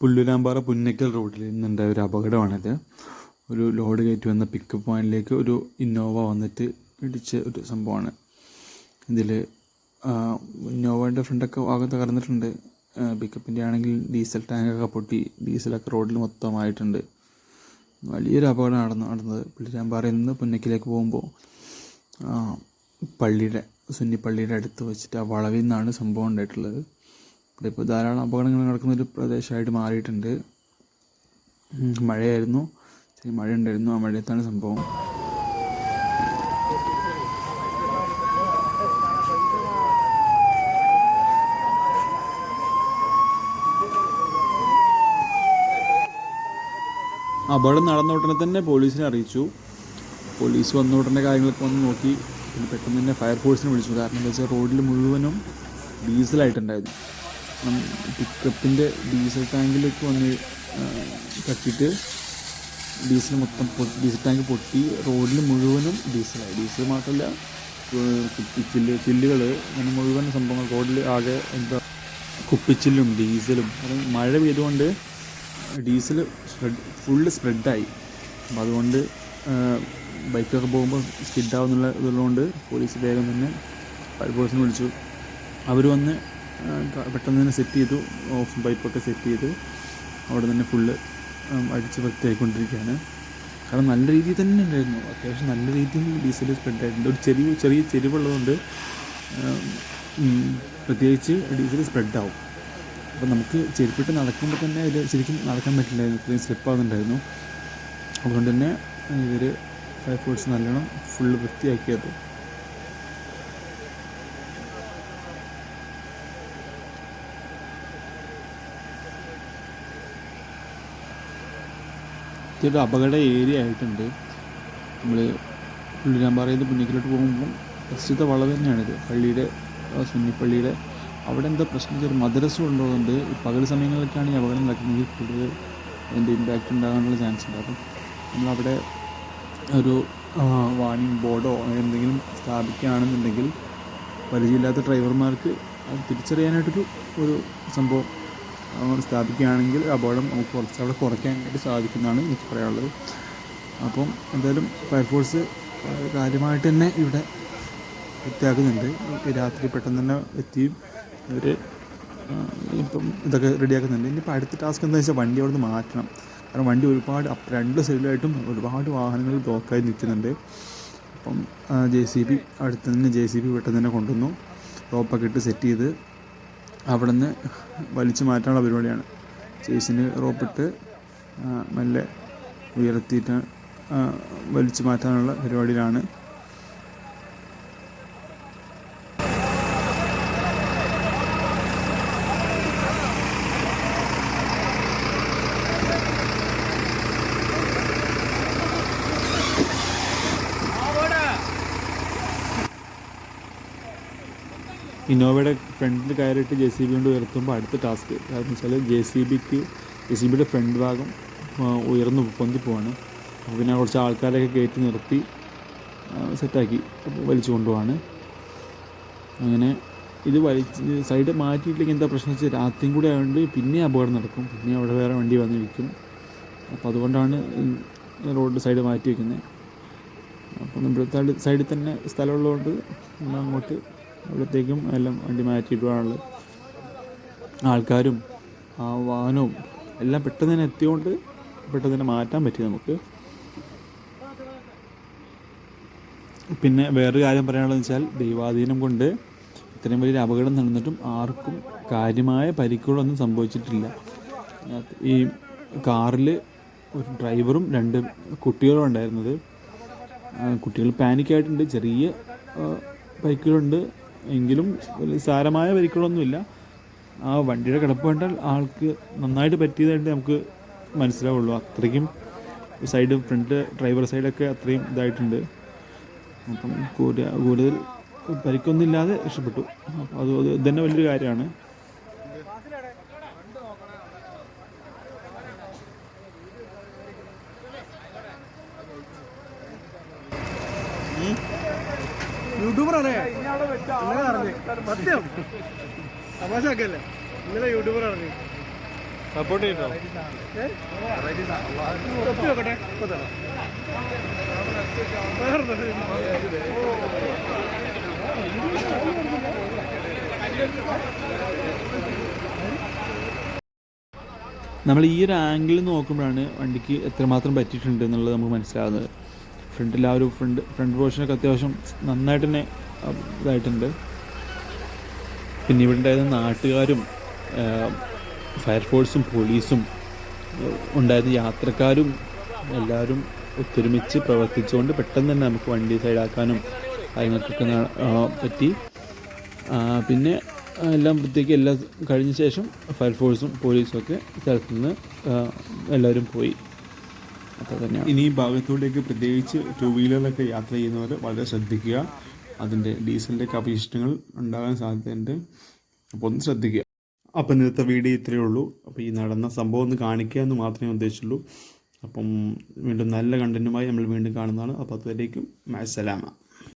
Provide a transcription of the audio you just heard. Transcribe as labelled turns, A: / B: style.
A: പുല്ലുരാമ്പാറ പുന്നക്കൽ റോഡിൽ നിന്നുണ്ടായ ഒരു അപകടമാണിത്. ഒരു ലോഡ് കയറ്റി വന്ന പിക്കപ്പ് പോയിന്റിലേക്ക് ഒരു ഇന്നോവ വന്നിട്ട് ഇടിച്ച ഒരു സംഭവമാണ്. ഇതിൽ ഇന്നോവയുടെ ഫ്രണ്ടൊക്കെ ആകെ തകർന്നിട്ടുണ്ട്. പിക്കപ്പിന്റെ ആണെങ്കിൽ ഡീസൽ ടാങ്കൊക്കെ പൊട്ടി ഡീസലൊക്കെ റോഡിൽ മൊത്തമായിട്ടുണ്ട്. വലിയൊരു അപകടം നടന്നു നടന്നത് പുല്ലുരാമ്പാറയിൽ നിന്ന് പുന്നക്കിലേക്ക് പോകുമ്പോൾ പള്ളിയുടെ സുന്നി പള്ളിയുടെ അടുത്ത് വെച്ചിട്ട് ആ വളവിൽ നിന്നാണ് സംഭവം ഉണ്ടായിട്ടുള്ളത്. ഇവിടെ ഇപ്പോൾ ധാരാളം അപകടങ്ങൾ നടക്കുന്ന ഒരു പ്രദേശമായിട്ട് മാറിയിട്ടുണ്ട്. മഴയായിരുന്നു. ചെറിയ മഴ ഉണ്ടായിരുന്നു. ആ മഴയത്താണ് സംഭവം. അപകടം നടന്ന ഉടനെ തന്നെ പോലീസിനെ അറിയിച്ചു. പോലീസ് വന്ന ഉടനെ കാര്യങ്ങളൊക്കെ വന്ന് നോക്കി. പിന്നെ പെട്ടെന്ന് തന്നെ ഫയർഫോഴ്സിനെ വിളിച്ചു. കാരണം എന്താ വെച്ചാൽ റോഡിൽ മുഴുവനും ഡീസലായിട്ടുണ്ടായിരുന്നു. പിക്കപ്പിന്റെ ഡീസൽ ടാങ്കിലേക്ക് വന്ന് തട്ടിയിട്ട് ഡീസൽ മൊത്തം ഡീസൽ ടാങ്ക് പൊട്ടി റോഡിൽ മുഴുവനും ഡീസലായി ഡീസൽ മാത്രമല്ല ചില്ല് ചില്ലുകൾ അങ്ങനെ മുഴുവൻ സംഭവങ്ങൾ റോഡിൽ ആകെ എന്താ കുപ്പിച്ചില്ലും ഡീസലും മഴ പെയ്തുകൊണ്ട് ഡീസൽ സ്പ്രെഡ് ഫുള്ള് സ്പ്രെഡായി അപ്പം അതുകൊണ്ട് ബൈക്കൊക്കെ പോകുമ്പോൾ സ്കിഡാവുന്നുള്ള ഇതുള്ളതുകൊണ്ട് പോലീസ് വേഗം തന്നെ പോലീസിനെ വിളിച്ചു. അവർ വന്ന് പെട്ടെന്ന് തന്നെ സെറ്റ് ചെയ്തു. ഓഫ് പൈപ്പൊക്കെ സെറ്റ് ചെയ്ത്. അവിടെ തന്നെ ഫുള്ള് അടിച്ച് വൃത്തിയായിക്കൊണ്ടിരിക്കുകയാണ്. കാരണം നല്ല രീതിയിൽ തന്നെ ഉണ്ടായിരുന്നു. അത്യാവശ്യം നല്ല രീതിയിൽ ഡീസൽ സ്പ്രെഡ് ആയിട്ടുണ്ട്. ഒരു ചെറിയ ചെറിയ ചെരിവുള്ളതുകൊണ്ട് പ്രത്യേകിച്ച് ഡീസൽ സ്പ്രെഡ് ആവും. അപ്പോൾ നമുക്ക് ചെരുപ്പിട്ട് നടക്കുമ്പോൾ തന്നെ ഇത് ശരിക്കും നടക്കാൻ പറ്റില്ലായിരുന്നു. ഇത്രയും സ്ലിപ്പ് ആകുന്നുണ്ടായിരുന്നു അതുകൊണ്ട് തന്നെ ഇവർ ഫയർഫോഴ്സ് നല്ലോണം ഫുള്ള് വൃത്തിയാക്കിയത്. ഇതൊരു അപകട ഏരിയ ആയിട്ടുണ്ട്. നമ്മൾ പുള്ളിരാമ്പാറയിൽ നിന്ന് പുന്നിക്കലോട്ട് പോകുമ്പം പ്രസ്തുത വളവ് തന്നെയാണിത്. പള്ളിയുടെ സുന്നിപ്പള്ളിയുടെ അവിടെ എന്താ പ്രശ്നം വെച്ചാൽ മദ്രസ ഉള്ളതുകൊണ്ട് പകൽ സമയങ്ങളിലൊക്കെയാണ് ഈ അപകടം നടക്കുന്നത് കൂടുതൽ അതിന്റെ ഇമ്പാക്റ്റ് ഉണ്ടാകാനുള്ള ചാൻസ് ഉണ്ട്. അപ്പം നമ്മളവിടെ ഒരു വാണിംഗ് ബോർഡോ അങ്ങനെ എന്തെങ്കിലും സ്ഥാപിക്കുകയാണെന്നുണ്ടെങ്കിൽ പരിചയമില്ലാത്ത ഡ്രൈവർമാർക്ക് അത് തിരിച്ചറിയാനായിട്ടൊരു ഒരു സംഭവം സ്ഥാപിക്കുകയാണെങ്കിൽ അപകടം നമുക്ക് കുറച്ച് അവിടെ കുറയ്ക്കാനായിട്ട് സാധിക്കുന്നതാണ് എനിക്ക് പറയാനുള്ളത്. അപ്പം എന്തായാലും ഫയർഫോഴ്സ് കാര്യമായിട്ട് തന്നെ ഇവിടെ വൃത്തിയാക്കുന്നുണ്ട് രാത്രി പെട്ടെന്ന് തന്നെ എത്തിയും. അവർ ഇപ്പം ഇതൊക്കെ റെഡിയാക്കുന്നുണ്ട്. ഇനിയിപ്പോൾ അടുത്ത ടാസ്ക് എന്താണെന്ന് വെച്ചാൽ വണ്ടി അവിടെ നിന്ന് മാറ്റണം. കാരണം വണ്ടി ഒരുപാട് രണ്ട് സൈഡിലായിട്ടും ഒരുപാട് വാഹനങ്ങൾ ബ്ലോക്കായി നിൽക്കുന്നുണ്ട്. അപ്പം ജെ സി ബി അടുത്ത് തന്നെ ജെ സി ബി പെട്ടെന്ന് തന്നെ കൊണ്ടുവന്നു. റോപ്പൊക്കെ ഇട്ട് സെറ്റ് ചെയ്ത്. അവിടെ നിന്ന് വലിച്ചു മാറ്റാനുള്ള പരിപാടിയാണ്. ചേസിന് റോപ്പിട്ട് മെല്ലെ ഉയർത്തിയിട്ട് വലിച്ചു മാറ്റാനുള്ള പരിപാടിയിലാണ്. ഇന്നോവയുടെ ഫ്രണ്ടിൽ കയറിയിട്ട് ജെ സി ബി കൊണ്ട് ഉയർത്തുമ്പോൾ അടുത്ത ടാസ്ക് കാരണം വെച്ചാൽ ജെ സി ബിക്ക് ജെ സി ബിയുടെ ഫ്രണ്ട് ഭാഗം ഉയർന്നു പൊന്തി പോവാണ്. അപ്പോൾ പിന്നെ കുറച്ച് ആൾക്കാരെയൊക്കെ കയറ്റി നിർത്തി സെറ്റാക്കി വലിച്ചു കൊണ്ടുപോവാണ്. അങ്ങനെ ഇത് വലിച്ച് സൈഡ് മാറ്റിയിട്ടില്ലെങ്കിൽ എന്താ പ്രശ്നം വെച്ചാൽ രാത്രിയും കൂടെ ആയതുകൊണ്ട് പിന്നെ അപകടം നടക്കും. പിന്നെ അവിടെ വേറെ വണ്ടി വന്നിരിക്കും. അപ്പോൾ അതുകൊണ്ടാണ് റോഡ് സൈഡ് മാറ്റി വയ്ക്കുന്നത് അപ്പം നമ്മുടെ സൈഡിൽ തന്നെ സ്ഥലമുള്ളതുകൊണ്ട് നമ്മൾ അങ്ങോട്ട് അവിടത്തേക്കും എല്ലാം വണ്ടി മാറ്റിയിട്ടുള്ള ആൾക്കാരും ആ വാഹനവും എല്ലാം പെട്ടെന്ന് തന്നെ എത്തിയോണ്ട് പെട്ടെന്ന് തന്നെ മാറ്റാൻ പറ്റി നമുക്ക്. പിന്നെ വേറൊരു കാര്യം പറയാനുള്ളതെന്ന് വെച്ചാൽ ദൈവാധീനം കൊണ്ട് ഇത്രയും വലിയൊരു അപകടം നടന്നിട്ടും ആർക്കും കാര്യമായ പരിക്കുകളൊന്നും സംഭവിച്ചിട്ടില്ല. ഈ കാറിൽ ഒരു ഡ്രൈവറും രണ്ട് കുട്ടികളും ഉണ്ടായിരുന്നത്. കുട്ടികൾ പാനിക്കായിട്ടുണ്ട് ചെറിയ പരിക്കുകളുണ്ട്. എങ്കിലും സാരമായ പരിക്കുകളൊന്നുമില്ല ആ വണ്ടിയുടെ കിടപ്പ് കണ്ടാൽ ആൾക്ക് നന്നായിട്ട് പറ്റിയതായിട്ട് നമുക്ക് മനസ്സിലാവുള്ളൂ. അത്രയ്ക്കും സൈഡ് ഫ്രണ്ട് ഡ്രൈവർ സൈഡൊക്കെ അത്രയും ഇതായിട്ടുണ്ട്. അപ്പം കൂടുതൽ പരിക്കൊന്നുമില്ലാതെ രക്ഷപ്പെട്ടു. അപ്പോൾ അത് തന്നെ വലിയൊരു കാര്യമാണ്.
B: യൂട്യൂബറാണേ. ഇന്നലെ അറിഞ്ഞ് സത്യം. തമാശക്കല്ലേ ഇന്നലെ യൂട്യൂബർ അറിഞ്ഞ് സപ്പോർട്ട് ചെയ്തോ. വേറെ
A: നമ്മൾ ഈ ഒരു ആംഗിളിൽ നോക്കുമ്പോഴാണ് വണ്ടിക്ക് എത്രമാത്രം പറ്റിയിട്ടുണ്ട് എന്നുള്ളത് നമുക്ക് മനസ്സിലാകുന്നത് ഫ്രണ്ടിൽ ആ ഒരു ഫ്രണ്ട് ഫ്രണ്ട് പോർഷനൊക്കെ അത്യാവശ്യം നന്നായിട്ട് തന്നെ ഇതായിട്ടുണ്ട്. പിന്നെ ഇവിടെ ഉണ്ടായിരുന്ന നാട്ടുകാരും ഫയർഫോഴ്സും പോലീസും ഉണ്ടായിരുന്ന യാത്രക്കാരും എല്ലാവരും ഒത്തൊരുമിച്ച് പ്രവർത്തിച്ചുകൊണ്ട് പെട്ടെന്ന് തന്നെ നമുക്ക് വണ്ടി സൈഡാക്കാനും കാര്യങ്ങൾക്കൊക്കെ പറ്റി. പിന്നെ എല്ലാം വൃത്തിക്ക് എല്ലാം കഴിഞ്ഞ ശേഷം ഫയർഫോഴ്സും പോലീസും ഒക്കെ സ്ഥലത്തുനിന്ന് എല്ലാവരും പോയി.
C: ഇനി ഈ ഭാഗത്തോട്ടേക്ക് പ്രത്യേകിച്ച് ടു വീലറിലൊക്കെ യാത്ര ചെയ്യുന്നവർ വളരെ ശ്രദ്ധിക്കുക. അതിന്റെ ഡീസലിന്റെ ഒക്കെ അപശിഷ്ടങ്ങൾ ഉണ്ടാകാൻ സാധ്യതയുണ്ട്. അപ്പോൾ ഒന്ന് ശ്രദ്ധിക്കുക. അപ്പം ഇന്നത്തെ വീഡിയോ ഇത്രയേ ഉള്ളൂ. അപ്പോൾ ഈ നടന്ന സംഭവം ഒന്ന് കാണിക്കുക എന്ന് മാത്രമേ ഉദ്ദേശിച്ചുള്ളൂ. അപ്പം വീണ്ടും നല്ല കണ്ടന്റുമായി നമ്മൾ വീണ്ടും കാണുന്നതാണ്. അപ്പോൾ അതുവരേക്കും മാസലാമ